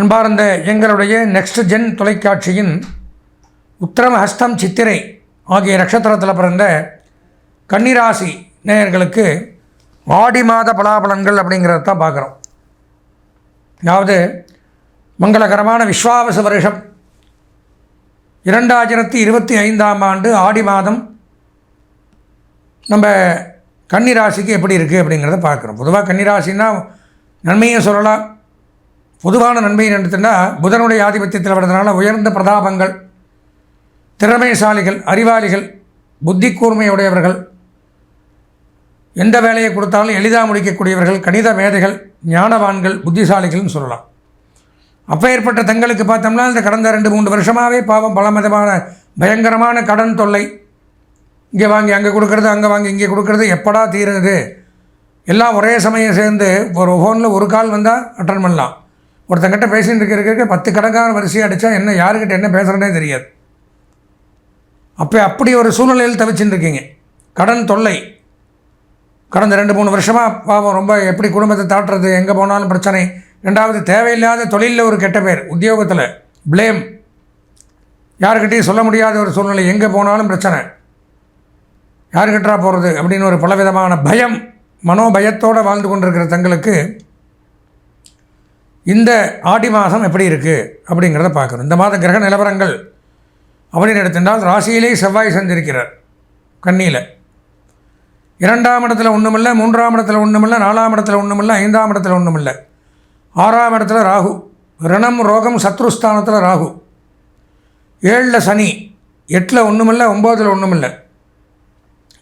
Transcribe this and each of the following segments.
அன்பார்ந்த எங்களுடைய next gen தொலைக்காட்சியின் உத்திரம் ஹஸ்தம் சித்திரை ஆகிய நட்சத்திரத்தில் பிறந்த கன்னிராசி நேயர்களுக்கு ஆடி மாத பலாபலன்கள் அப்படிங்கிறத தான் பார்க்குறோம். அதாவது மங்களகரமான விஸ்வாவச வருஷம். இரண்டாயிரத்தி இருபத்தி ஐந்தாம் ஆண்டு ஆடி மாதம் நம்ம கன்னிராசிக்கு எப்படி இருக்குது அப்படிங்கிறத பார்க்குறோம். பொதுவாக கன்னிராசின்னா நன்மையும் சொல்லலாம் பொதுவான நன்மை எடுத்துட்டா புதனுடைய ஆதிபத்தியத்தில் வர்றதுனால உயர்ந்த பிரதாபங்கள் திறமைசாலிகள் அறிவாளிகள் புத்தி கூர்மையுடையவர்கள் எந்த வேலையை கொடுத்தாலும் எளிதாக முடிக்கக்கூடியவர்கள் கணித மேதைகள் ஞானவான்கள் புத்திசாலிகள்னு சொல்லலாம். அப்பேற்பட்ட தங்களுக்கு பார்த்தோம்னா இந்த கடந்த ரெண்டு மூன்று வருஷமாகவே பாவம் பல விதமான பயங்கரமான கடன் தொல்லை இங்கே வாங்கி அங்கே கொடுக்கறது அங்கே வாங்கி இங்கே கொடுக்கறது எப்படா தீருது? எல்லாம் ஒரே சமயம் சேர்ந்து ஒரு ஃபோனில் ஒரு கால் வந்தால் அட்டன் பண்ணலாம். ஒருத்தங்கிட்ட பேசிகிட்டு இருக்க இருக்க பத்து கணக்கான வரிசையை அடித்தா என்ன யாருக்கிட்ட என்ன பேசுகிறேனே தெரியாது. அப்போ அப்படி ஒரு சூழ்நிலையில் தவிச்சுட்டு இருக்கீங்க. கடன் தொல்லை. கடந்த ரெண்டு மூணு வருஷமாக பாவம் ரொம்ப எப்படி குடும்பத்தை தாட்டுறது எங்கே போனாலும் பிரச்சனை. ரெண்டாவது தேவையில்லாத தொழிலில் ஒரு கெட்ட பேர் உத்தியோகத்தில் ப்ளேம் யாருக்கிட்டையும் சொல்ல முடியாத ஒரு சூழ்நிலை எங்கே போனாலும் பிரச்சனை. யாருக்கிட்டா போகிறது அப்படின்னு ஒரு பலவிதமான பயம் மனோபயத்தோடு வாழ்ந்து கொண்டிருக்கிற தங்களுக்கு இந்த ஆடி மாதம் எப்படி இருக்குது அப்படிங்கிறத பார்க்கணும். இந்த மாத கிரக நிலவரங்கள். அப்படின்னு எடுத்திருந்தால் ராசியிலே செவ்வாய் சந்திருக்கிறார். கண்ணியில் இரண்டாம் இடத்துல ஒன்றுமில்லை மூன்றாம் இடத்துல ஒன்றுமில்லை நாலாம் இடத்துல ஒன்றுமில்லை ஐந்தாம் இடத்துல ஒன்றுமில்லை ஆறாம் இடத்துல ராகு. ரணம் ரோகம் சத்ருஸ்தானத்தில் ராகு. ஏழில் சனி எட்டில் ஒன்றுமில்லை ஒம்போதில் ஒன்றுமில்லை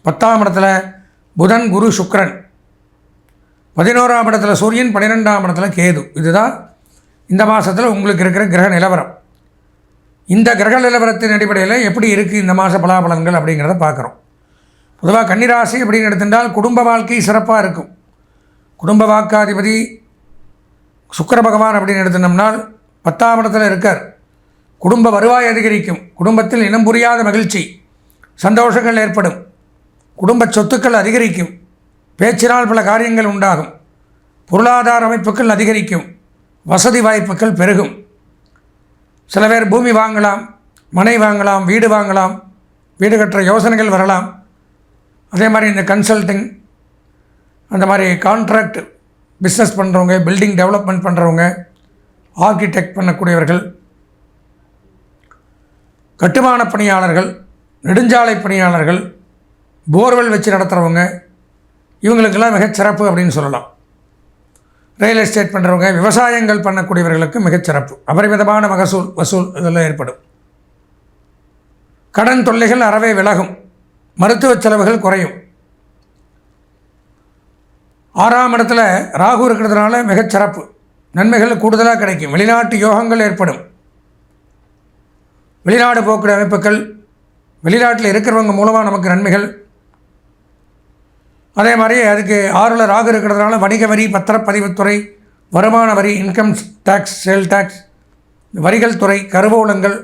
பத்தாம் இடத்துல புதன் குரு சுக்ரன் பதினோராம் இடத்துல சூரியன் பன்னிரெண்டாம் இடத்துல கேது. இதுதான் இந்த மாதத்தில் உங்களுக்கு இருக்கிற கிரக நிலவரம். இந்த கிரக நிலவரத்தின் அடிப்படையில் எப்படி இருக்குது இந்த மாத பலாபலன்கள் அப்படிங்கிறத பார்க்குறோம். பொதுவாக கன்னிராசி அப்படின்னு எடுத்துட்டால் குடும்ப வாழ்க்கை சிறப்பாக இருக்கும். குடும்ப வாக்காதிபதி சுக்கர பகவான் அப்படின்னு எடுத்துனோம்னால் பத்தாம் இடத்துல இருக்கார். குடும்ப வருவாய் அதிகரிக்கும். குடும்பத்தில் இனம் புரியாத மகிழ்ச்சி. சந்தோஷங்கள் ஏற்படும். குடும்ப சொத்துக்கள் அதிகரிக்கும். பேச்சினால் பல காரியங்கள் உண்டாகும். பொருளாதார அமைப்புகள் அதிகரிக்கும். வசதி வாய்ப்புகள் பெருகும். சில பேர் பூமி வாங்கலாம் மனை வாங்கலாம் வீடு வாங்கலாம் வீடு கட்டுற யோசனைகள் வரலாம். அதே மாதிரி இந்த கன்சல்டிங் அந்த மாதிரி கான்ட்ராக்ட் பிஸ்னஸ் பண்ணுறவங்க பில்டிங் டெவலப்மெண்ட் பண்ணுறவங்க ஆர்கிடெக்ட் பண்ணக்கூடியவர்கள் கட்டுமான பணியாளர்கள் நெடுஞ்சாலை பணியாளர்கள் போர்வெல் வச்சு நடத்துகிறவங்க இவங்களுக்கெல்லாம் மிகச்சிறப்பு அப்படின்னு சொல்லலாம். ரியல் எஸ்டேட் பண்ணுறவங்க விவசாயங்கள் பண்ணக்கூடியவர்களுக்கு மிகச்சிறப்பு அபரிமிதமான மகசூல் வசூல் இதெல்லாம் ஏற்படும். கடன் தொல்லைகள் அறவே விலகும். மருத்துவ செலவுகள் குறையும். ஆறாம் இடத்துல ராகு இருக்கிறதுனால மிகச்சிறப்பு நன்மைகள் கூடுதலாக கிடைக்கும். வெளிநாட்டு யோகங்கள் ஏற்படும். வெளிநாடு போக்குற அமைப்புகள் வெளிநாட்டில் இருக்கிறவங்க மூலமாக நமக்கு நன்மைகள் அதே மாதிரி அதுக்கு ஆறில் ராகு இருக்கிறதுனால வணிக வரி பத்திரப்பதிவுத்துறை வருமான வரி இன்கம் டேக்ஸ் சேல் டேக்ஸ் வரிகள் துறை கருவூலங்கள்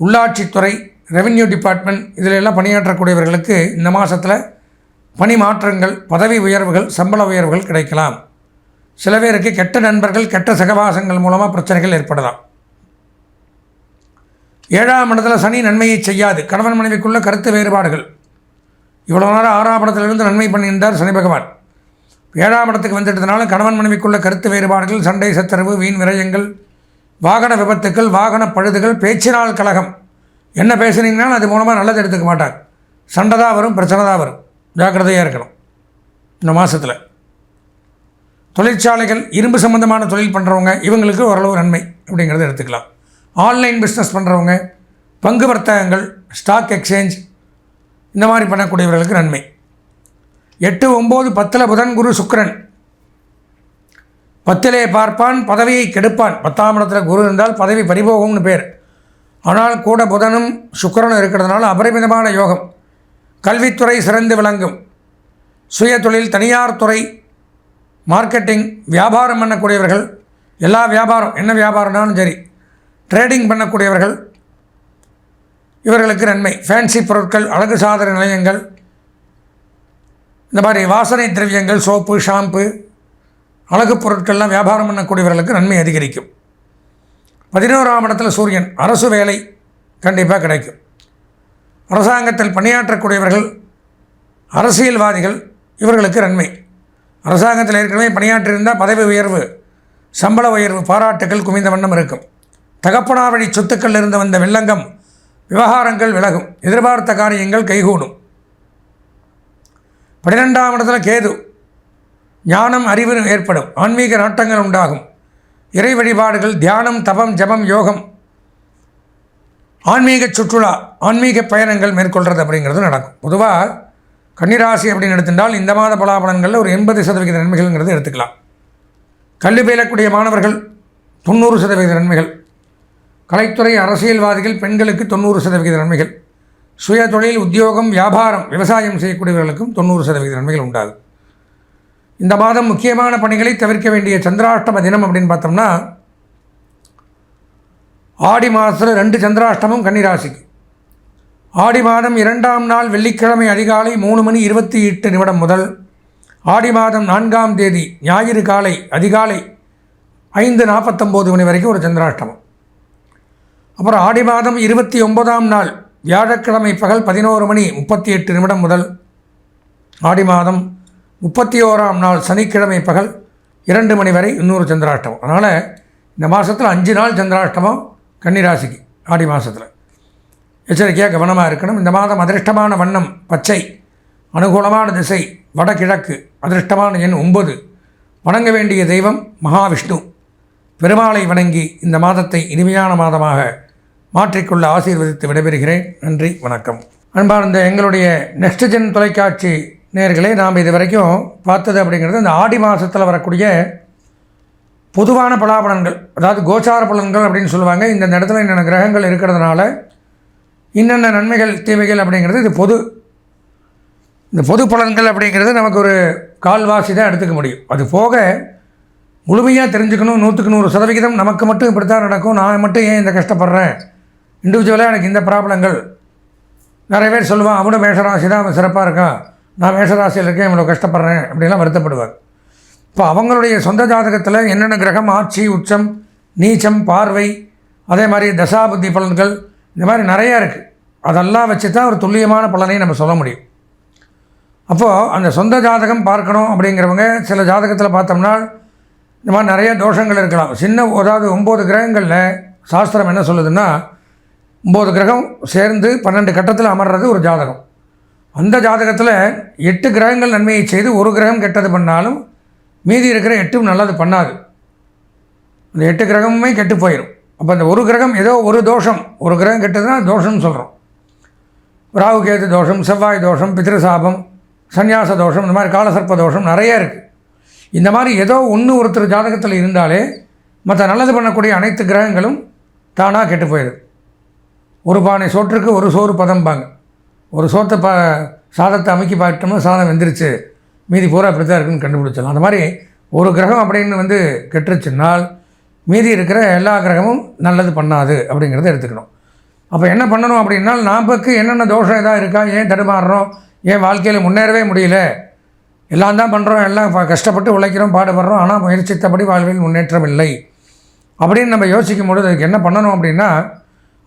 உள்ளாட்சித்துறை ரெவென்யூ டிபார்ட்மெண்ட் இதில் எல்லாம் பணியாற்றக்கூடியவர்களுக்கு இந்த மாதத்தில் பணி மாற்றங்கள் பதவி உயர்வுகள் சம்பள உயர்வுகள் கிடைக்கலாம். சில பேருக்கு கெட்ட நண்பர்கள் கெட்ட சகவாசங்கள் மூலமாக பிரச்சனைகள் ஏற்படலாம். ஏழாம் இடத்துல சனி நன்மையை செய்யாது. கணவன் மனைவிக்குள்ள கருத்து வேறுபாடுகள். இவ்வளோ நேரம் ஆறாம் இடத்திலிருந்து நன்மை பண்ணியிருந்தார் சனி பகவான். ஏழாம் இடத்துக்கு வந்துட்டதுனால கணவன் மனைவிக்குள்ள கருத்து வேறுபாடுகள் சண்டை சத்தரவு வீண் விரயங்கள் வாகன விபத்துக்கள் வாகன பழுதுகள் பேச்சினால் கழகம் என்ன பேசுனீங்கன்னா அது மூலமாக நல்லது எடுத்துக்க மாட்டாங்க சண்டை தான் வரும் பிரச்சனை தான் வரும். ஜாக்கிரதையாக இருக்கணும். இந்த மாதத்தில் தொழிற்சாலைகள் இரும்பு சம்மந்தமான தொழில் பண்ணுறவங்க இவங்களுக்கு ஓரளவு நன்மை அப்படிங்கிறத எடுத்துக்கலாம். ஆன்லைன் பிஸ்னஸ் பண்ணுறவங்க பங்கு வர்த்தகங்கள் ஸ்டாக் எக்ஸ்சேஞ்ச் இந்த மாதிரி பண்ணக்கூடியவர்களுக்கு நன்மை. எட்டு ஒம்பது பத்தில் புதன் குரு சுக்கரன். பத்திலே பார்ப்பான் பதவியை கெடுப்பான். பத்தாம் இடத்துல குரு இருந்தால் பதவி பறிபோகும்னு பேர். ஆனால் கூட புதனும் சுக்கரனும் இருக்கிறதுனால அபரிமிதமான யோகம். கல்வித்துறை சிறந்து விளங்கும். சுய தொழில் தனியார் துறை மார்க்கெட்டிங் வியாபாரம் பண்ணக்கூடியவர்கள் எல்லா வியாபாரம் என்ன வியாபாரம்னாலும் சரி ட்ரேடிங் பண்ணக்கூடியவர்கள் இவர்களுக்கு நன்மை. ஃபேன்சி பொருட்கள் அழகு சாதன நிலையங்கள் இந்த மாதிரி வாசனை திரவியங்கள் சோப்பு ஷாம்பு அழகு பொருட்கள்லாம் வியாபாரம் பண்ணக்கூடியவர்களுக்கு நன்மை அதிகரிக்கும். பதினோராம் இடத்துல சூரியன் அரசு வேலை கண்டிப்பாக கிடைக்கும். அரசாங்கத்தில் பணியாற்றக்கூடியவர்கள் அரசியல்வாதிகள் இவர்களுக்கு நன்மை. அரசாங்கத்தில் ஏற்கனவே பணியாற்றியிருந்தால் பதவி உயர்வு சம்பள உயர்வு பாராட்டுகள் குவிந்த வண்ணம் இருக்கும். தகப்பனார் வழி சொத்துக்கள் இருந்து வந்த வெள்ளங்கம் விவகாரங்கள் விலகும். எதிர்பார்த்த காரியங்கள் கைகூடும். பன்னிரெண்டாம் இடத்துல கேது. ஞானம் அறிவு ஏற்படும். ஆன்மீக நாட்டங்கள் உண்டாகும். இறை வழிபாடுகள் தியானம் தபம் ஜபம் யோகம். ஆன்மீக சுற்றுலா ஆன்மீக பயணங்கள் மேற்கொள்கிறது அப்படிங்கிறது நடக்கும். பொதுவாக கன்னிராசி அப்படின்னு எடுத்துட்டால் இந்த மாத பலாபலன்களில் ஒரு எண்பது சதவிகித நன்மைகள்ங்கிறது எடுத்துக்கலாம். கல்வி பயிலக்கூடிய மாணவர்கள் தொண்ணூறு சதவீத நன்மைகள். கலைத்துறை அரசியல்வாதிகள் பெண்களுக்கு தொண்ணூறு சதவிகித நன்மைகள். சுய தொழில் உத்தியோகம் வியாபாரம் விவசாயம் செய்யக்கூடியவர்களுக்கும் தொண்ணூறு சதவிகித நன்மைகள் உண்டாது. இந்த மாதம் முக்கியமான பணிகளை தவிர்க்க வேண்டிய சந்திராஷ்டம தினம் அப்படின்னு பார்த்தோம்னா ஆடி மாதத்தில் ரெண்டு சந்திராஷ்டமும் கன்னிராசிக்கு. ஆடி மாதம் இரண்டாம் நாள் வெள்ளிக்கிழமை அதிகாலை மூணு மணி இருபத்தி எட்டு நிமிடம் முதல் ஆடி மாதம் நான்காம் தேதி ஞாயிறு காலை அதிகாலை ஐந்து நாற்பத்தொம்போது மணி வரைக்கும் ஒரு சந்திராஷ்டமம். அப்புறம் ஆடி மாதம் இருபத்தி ஒன்பதாம் நாள் வியாழக்கிழமை பகல் பதினோரு மணி முப்பத்தி எட்டு நிமிடம் முதல் ஆடி மாதம் முப்பத்தி ஓராம் நாள் சனிக்கிழமை பகல் இரண்டு மணி வரை இன்னொரு சந்திராஷ்டமம். அதனால் இந்த மாதத்தில் அஞ்சு நாள் சந்திராஷ்டமம் கன்னிராசிக்கு ஆடி மாதத்தில் எச்சரிக்கையாக கவனமாக இருக்கணும். இந்த மாதம் அதிர்ஷ்டமான வண்ணம் பச்சை அனுகூலமான திசை வடகிழக்கு அதிர்ஷ்டமான எண் ஒன்பது. வணங்க வேண்டிய தெய்வம் மகாவிஷ்ணு. பெருமாளை வணங்கி இந்த மாதத்தை இனிமையான மாதமாக மாற்றிக்கொள்ள ஆசீர்வதித்து விடைபெறுகிறேன். நன்றி வணக்கம். அன்பார்ந்த எங்களுடைய நெக்ஸ்ட் ஜென் தொலைக்காட்சி நேர்களே நாம் இது வரைக்கும் பார்த்தது அப்படிங்கிறது இந்த ஆடி மாதத்தில் வரக்கூடிய பொதுவான பலாபலன்கள் அதாவது கோச்சார பலன்கள் அப்படின்னு சொல்லுவாங்க. இந்த இடத்துல என்னென்ன கிரகங்கள் இருக்கிறதுனால இன்னென்ன நன்மைகள் தீமைகள் அப்படிங்கிறது இது பொது இந்த பொது பலன்கள் அப்படிங்கிறது நமக்கு ஒரு கால்வாசி தான் எடுத்துக்க முடியும். அது போக முழுமையாக தெரிஞ்சுக்கணும். நூற்றுக்கு நூறு சதவிகிதம் நமக்கு மட்டும் இப்படி தான் நடக்கும். நான் மட்டும் ஏன் இந்த கஷ்டப்படுறேன்? இண்டிவிஜுவலாக எனக்கு இந்த ப்ராப்ளங்கள். நிறைய பேர் சொல்லுவான் அவனும் மேஷராசி தான் அவன் சிறப்பாக இருக்கான். நான் மேஷராசியில் இருக்கேன் இவ்வளோ கஷ்டப்படுறேன் அப்படிலாம் வருத்தப்படுவாங்க இப்போ அவங்களுடைய சொந்த ஜாதகத்தில் என்னென்ன கிரகம் ஆட்சி உச்சம் நீச்சம் பார்வை அதே மாதிரி தசாபுத்தி பலன்கள் இந்த மாதிரி நிறையா இருக்குது அதெல்லாம் வச்சு தான் ஒரு துல்லியமான பலனை நம்ம சொல்ல முடியும். அப்போது அந்த சொந்த ஜாதகம் பார்க்கணும் அப்படிங்கிறவங்க சில ஜாதகத்தில் பார்த்தோம்னா இந்த மாதிரி நிறைய தோஷங்கள் இருக்கலாம். சின்ன அதாவது ஒம்பது கிரகங்களில் சாஸ்திரம் என்ன சொல்லுதுன்னா ஒம்பது கிரகம் சேர்ந்து பன்னெண்டு கட்டத்தில் அமர்றது ஒரு ஜாதகம். அந்த ஜாதகத்தில் எட்டு கிரகங்கள் நன்மையை செய்து ஒரு கிரகம் கெட்டது பண்ணாலும் மீதி இருக்கிற எட்டும் நல்லது பண்ணாது. அந்த எட்டு கிரகமுமே கெட்டு போயிடும் அப்போ அந்த ஒரு கிரகம் ஏதோ ஒரு தோஷம். ஒரு கிரகம் கெட்டதுன்னா தோஷம்னு சொல்கிறோம் ராகு கேது தோஷம் செவ்வாய் தோஷம் பித்ருசாபம் சந்நியாச தோஷம் இந்த மாதிரி காலசர்ப்ப தோஷம் நிறைய இருக்குது இந்த மாதிரி ஏதோ ஒன்று ஒருத்தர் ஜாதகத்தில் இருந்தாலே மற்ற நல்லது பண்ணக்கூடிய அனைத்து கிரகங்களும் தானாக கெட்டு போயிடுது ஒரு பானை சோற்றுக்கு ஒரு சோறு பதம்பாங்க. ஒரு சோத்தை பா சாதத்தை அமைக்கி பார்த்துட்டோம்னா சாதம் வெந்துருச்சு. மீதி பூரா அப்படி தான் இருக்குன்னு கண்டுபிடிச்சிடலாம். அந்த மாதிரி ஒரு கிரகம் அப்படின்னு வந்து கெட்டுருச்சுன்னால் மீதி இருக்கிற எல்லா கிரகமும் நல்லது பண்ணாது அப்படிங்கிறத எடுத்துக்கணும். அப்போ என்ன பண்ணணும் அப்படின்னா நமக்கு என்னென்ன தோஷம் எதாவது இருக்கா ஏன் தடுமாறுறோம் ஏன் வாழ்க்கையில் முன்னேறவே முடியல எல்லாம் தான் பண்ணுறோம் எல்லாம் கஷ்டப்பட்டு உழைக்கிறோம் பாடுபடுறோம் ஆனால் முயற்சித்தபடி வாழ்வில் முன்னேற்றம் இல்லை அப்படின்னு நம்ம யோசிக்கும் பொழுது அதுக்கு என்ன பண்ணணும் அப்படின்னா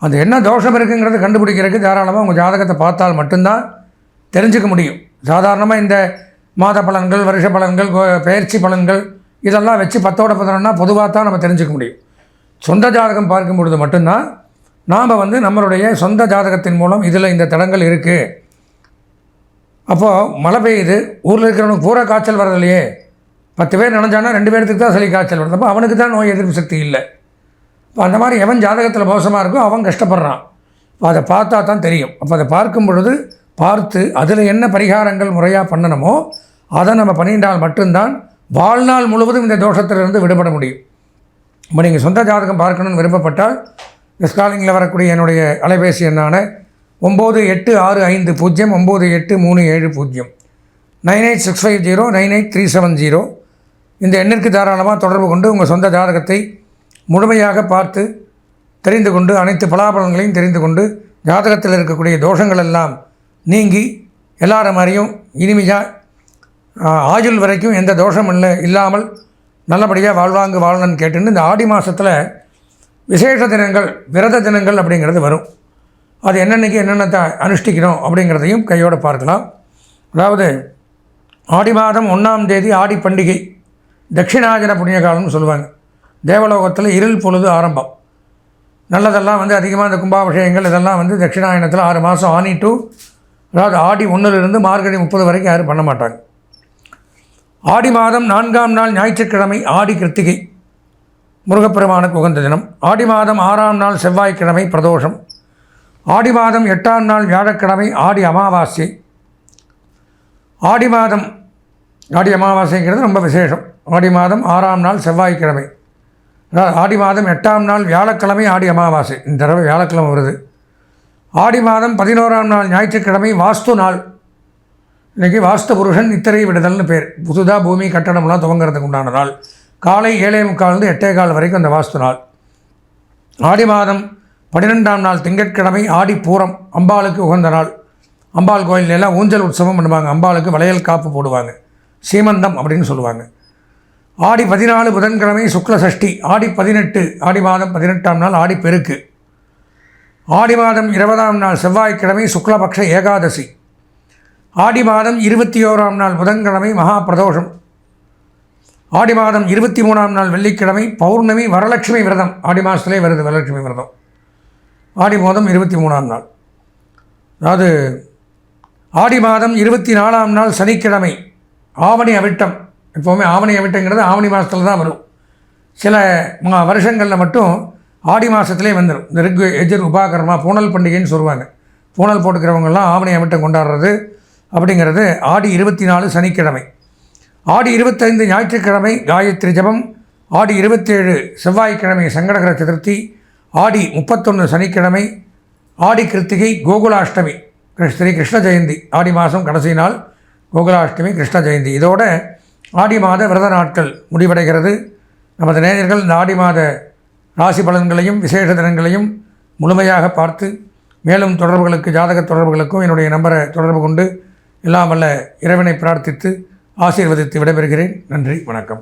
அது என்ன தோஷம் இருக்குங்கிறது கண்டுபிடிக்கிறதுக்கு தாராளமாக உங்கள் ஜாதகத்தை பார்த்தால் மட்டும்தான் தெரிஞ்சுக்க முடியும். சாதாரணமாக இந்த மாத பலன்கள் வருஷ பலன்கள் பயிற்சி பெயர்ச்சி பலன்கள் இதெல்லாம் வச்சு பத்தோட பதினொன்னா பொதுவாக தான் நம்ம தெரிஞ்சுக்க முடியும். சொந்த ஜாதகம் பார்க்கும் பொழுது மட்டும்தான் நாம் வந்து நம்மளுடைய சொந்த ஜாதகத்தின் மூலம் இதில் இந்த தடங்கள் இருக்குது அப்போது மழை பெய்யுது ஊரில் இருக்கிறவனுக்கு பூரா காய்ச்சல் வரது இல்லையே பத்து பேர் நினைஞ்சானா ரெண்டு பேர்த்துக்கு தான் சளி காய்ச்சல் வருது. அப்போ அவனுக்கு தான் நோய் எதிர்ப்பு சக்தி இல்லை. இப்போ அந்த மாதிரி எவன் ஜாதகத்தில் மோசமாக இருக்கோ அவன் கஷ்டப்படுறான். இப்போ அதை பார்த்தா தான் தெரியும். அப்போ அதை பார்க்கும் பொழுது பார்த்து அதில் என்ன பரிகாரங்கள் முறையாக பண்ணணுமோ அதை நம்ம பண்ணிட்டால் மட்டும்தான் வாழ்நாள் முழுவதும் இந்த தோஷத்திலிருந்து விடுபட முடியும். இப்போ நீங்கள் சொந்த ஜாதகம் பார்க்கணும்னு விருப்பப்பட்டால் இந்த ஸ்காலிங்கில் வரக்கூடிய என்னுடைய அலைபேசி எண்ணான ஒம்பது எட்டு ஆறு ஐந்து பூஜ்ஜியம் ஒம்பது எட்டு மூணு ஏழு பூஜ்ஜியம். Nine eight six five zero nine eight three seven zero. இந்த எண்ணிற்கு தாராளமாக தொடர்பு கொண்டு உங்கள் சொந்த ஜாதகத்தை முழுமையாக பார்த்து தெரிந்து கொண்டு அனைத்து பலாபலன்களையும் தெரிந்து கொண்டு ஜாதகத்தில் இருக்கக்கூடிய தோஷங்கள் எல்லாம் நீங்கி எல்லார மாதிரியும் இனிமையாக ஆயுள் வரைக்கும் எந்த தோஷம் இல்லை இல்லாமல் நல்லபடியாக வாழ்வாங்கு வாழணும்னு கேட்டுன்னு இந்த ஆடி மாதத்தில் விசேஷ தினங்கள் விரத தினங்கள் அப்படிங்கிறது வரும். அது என்னென்னைக்கு என்னென்ன அனுஷ்டிக்கணும் அப்படிங்கிறதையும் கையோடு பார்க்கலாம். அதாவது ஆடி மாதம் ஒன்றாம் தேதி ஆடி பண்டிகை தட்சிணாஜன புண்ணியகாலம்னு சொல்லுவாங்க. தேவலோகத்தில் இருள் பொழுது ஆரம்பம். நல்லதெல்லாம் வந்து அதிகமாக இந்த கும்பாபிஷேகங்கள் இதெல்லாம் வந்து தட்சிணாயனத்தில் ஆறு மாதம் ஆனி டூ அதாவது ஆடி ஒன்றிலிருந்து மார்கழி முப்பது வரைக்கும் யாரும் பண்ண மாட்டாங்க. ஆடி மாதம் நான்காம் நாள் ஞாயிற்றுக்கிழமை ஆடி கிருத்திகை முருகப்பெருமானுக்கு உகந்த தினம். ஆடி மாதம் ஆறாம் நாள் செவ்வாய்க்கிழமை பிரதோஷம். ஆடி மாதம் எட்டாம் நாள் வியாழக்கிழமை ஆடி அமாவாசை. ஆடி மாதம் ஆடி அமாவாசைங்கிறது ரொம்ப விசேஷம். ஆடி மாதம் ஆறாம் நாள் செவ்வாய்க்கிழமை. ஆடி மாதம் எட்டாம் நாள் வியாழக்கிழமை ஆடி அமாவாசை. இந்த தடவை வியாழக்கிழமை வருது. ஆடி மாதம் பதினோராம் நாள் ஞாயிற்றுக்கிழமை வாஸ்து நாள். இன்றைக்கி வாஸ்து புருஷன் நித்திரை விடுதல்னு பேர். புதுதாக பூமி கட்டணம்லாம் துவங்குறதுக்கு உண்டான நாள். காலை ஏழே முக்கால்ந்து எட்டே கால் வரைக்கும் அந்த வாஸ்து நாள். ஆடி மாதம் பன்னிரெண்டாம் நாள் திங்கட்கிழமை ஆடி பூரம் அம்பாளுக்கு உகந்த நாள். அம்பாள் கோயிலெல்லாம் ஊஞ்சல் உற்சவம் பண்ணுவாங்க. அம்பாளுக்கு வளையல் காப்பு போடுவாங்க. சீமந்தம் அப்படின்னு சொல்லுவாங்க. ஆடி பதினாலு புதன்கிழமை சுக்ல சஷ்டி. ஆடி பதினெட்டு ஆடி மாதம் பதினெட்டாம் நாள் ஆடி பெருக்கு. ஆடி மாதம் இருபதாம் நாள் செவ்வாய்க்கிழமை சுக்லபக்ஷ ஏகாதசி. ஆடி மாதம் இருபத்தி ஓராம் நாள் புதன்கிழமை மகா பிரதோஷம் ஆடி மாதம் இருபத்தி மூணாம் நாள் வெள்ளிக்கிழமை பௌர்ணமி வரலட்சுமி விரதம். ஆடி மாதத்துலேயே வருது வரலட்சுமி விரதம். ஆடி மாதம் இருபத்தி மூணாம் நாள். அதாவது ஆடி மாதம் இருபத்தி நாலாம் நாள் சனிக்கிழமை. ஆவணி அவிட்டம். எப்போவுமே ஆவணி அவிட்டங்கிறது ஆவணி மாதத்தில் தான் வரும். சில மா வருஷங்களில் மட்டும் ஆடி மாதத்துலேயே வந்துடும் இந்த ரிக் எஜர் உபாகரமாக பூனல் பண்டிகைன்னு சொல்லுவாங்க. பூனல் போட்டுக்கிறவங்கெல்லாம் ஆவணி அமிட்டம் கொண்டாடுறது அப்படிங்கிறது ஆடி இருபத்தி நாலு சனிக்கிழமை. ஆடி இருபத்தைந்து ஞாயிற்றுக்கிழமை காயத்ரி ஜபம் ஆடி இருபத்தேழு செவ்வாய்க்கிழமை சங்கடகர சதுர்த்தி ஆடி முப்பத்தொன்று சனிக்கிழமை ஆடி கிருத்திகை கோகுலாஷ்டமி ஸ்ரீ கிருஷ்ண ஜெயந்தி. ஆடி மாதம் கடைசி நாள் கோகுலாஷ்டமி கிருஷ்ண ஜெயந்தி. இதோட ஆடி மாத விரத நாட்கள் முடிவடைகிறது. நமது நேயர்கள் இந்த ஆடி மாத ராசி பலன்களையும் விசேஷ தினங்களையும் முழுமையாக பார்த்து மேலும் தொடர்புகளுக்கு ஜாதக தொடர்புகளுக்கும் என்னுடைய நம்பரை தொடர்பு கொண்டு எல்லாம் வல்ல இறைவனை பிரார்த்தித்து ஆசீர்வதித்து விடைபெறுகிறேன். நன்றி வணக்கம்.